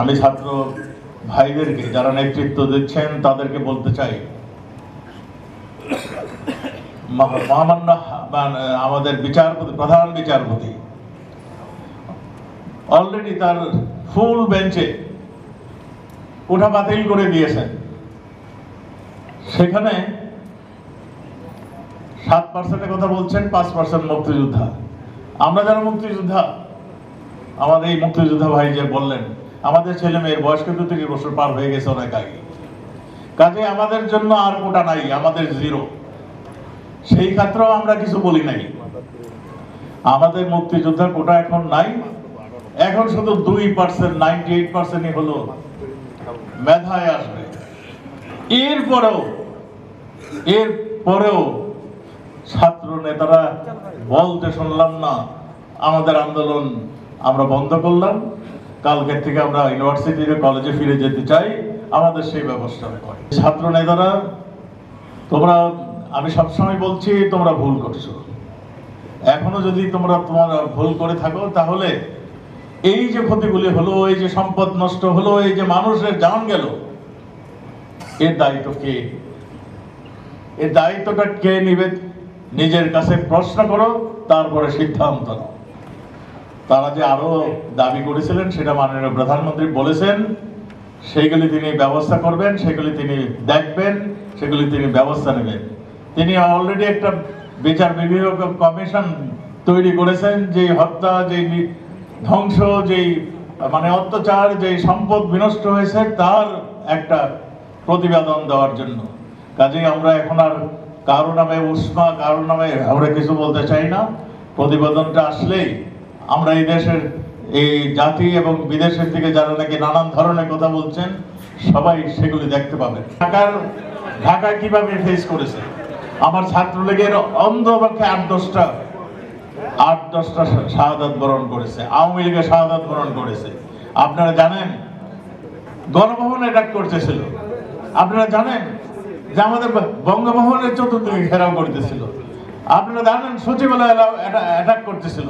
আমি ছাত্র ভাইদেরকে যারা নেতৃত্ব দিচ্ছেন তাদেরকে বলতে চাই। মহামান্য মানে আমাদের বিচারপতি, প্রধান বিচারপতি। অলরেডি তার ফুল বেঞ্চে ওঠা বাতিল করে দিয়েছেন। সেখানে সাত পার্সেন্টের কথা বলছেন, পাঁচ পার্সেন্ট মুক্তিযোদ্ধা। আমরা যারা মুক্তিযোদ্ধা, আমাদের এই মুক্তিযোদ্ধা ভাই যে বললেন আমাদের ছেলে মেয়ের বয়স কিন্তু তিরিশ বছর পার হয়ে গেছে অনেক আগে। কাজে আমাদের জন্য আর কোটা নাই, আমাদের জিরো সেই ক্ষেত্রেও আমরা কিছু বলি নাই। আমাদের মুক্তিযোদ্ধার কোটা এখন নাই। এখন শুধু দুই পার্সেন্ট নাইনটি এইট পার্সেন্টই হলো মেধায় আসবে। এরপরেও এর পরেও ছাত্র নেতারা বলতে শুনলাম না, আমাদের আন্দোলন আমরা বন্ধ করলাম। কালকের থেকে আমরা ইউনিভার্সিটিতে কলেজে ফিরে যেতে চাই, আমাদের সেই ব্যবস্থা করে। ছাত্র নেতারা, তোমরা, আমি সবসময় বলছি, তোমরা ভুল করছ। এখনও যদি তোমরা তোমার ভুল করে থাকো, তাহলে এই যে ক্ষতিগুলি হলো, এই যে সম্পদ নষ্ট হলো, এই যে মানুষের জান গেল, এর দায়িত্ব কে? এর দায়িত্বটা কে নিবে? নিজের কাছে প্রশ্ন করো, তারপরে সিদ্ধান্ত নাও। তারা যে আরও দাবি করেছিলেন, সেটা মাননীয় প্রধানমন্ত্রী বলেছেন। সেইগুলি তিনি ব্যবস্থা করবেন, সেগুলি তিনি দেখবেন, সেগুলি তিনি ব্যবস্থা নেবেন। তিনি অলরেডি একটা বিচার বিভাগ কমিশন তৈরি করেছেন যে হত্যা যে ধ্বংস, যেই মানে অত্যাচার যে সম্পদ বিনষ্ট হয়েছে, তার একটা প্রতিবেদন দেওয়ার জন্য। কাজেই আমরা এখন আর কারও নামে উষ্মা, কারও নামে আমরা কিছু বলতে চাই না। প্রতিবেদনটা আসলেই আমরা এই দেশের, এই জাতি এবং বিদেশের থেকে যারা নাকি নানান ধরনের কথা বলছেন, সবাই সেগুলি দেখতে পাবেন। ঢাকার, ঢাকায় কীভাবে ফেস করেছে? আমার ছাত্রলীগের অন্ধপক্ষে আট দশটা আট দশটা শাহাদাত বরণ করেছে, আওয়ামী লীগের শাহাদাত বরণ করেছে। আপনারা জানেন? গণভবন অ্যাটাক করতেছিল আপনারা জানেন যে আমাদের বঙ্গভবনের চতুর্দিকে ঘেরাও করতেছিল আপনারা জানেন সচিবালয় অ্যাটাক করতেছিল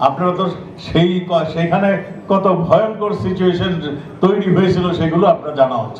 আপনারা তো সেই সেখানে কত ভয়ঙ্কর সিচুয়েশন তৈরি হয়েছিল সেগুলো আপনার জানা হচ্ছে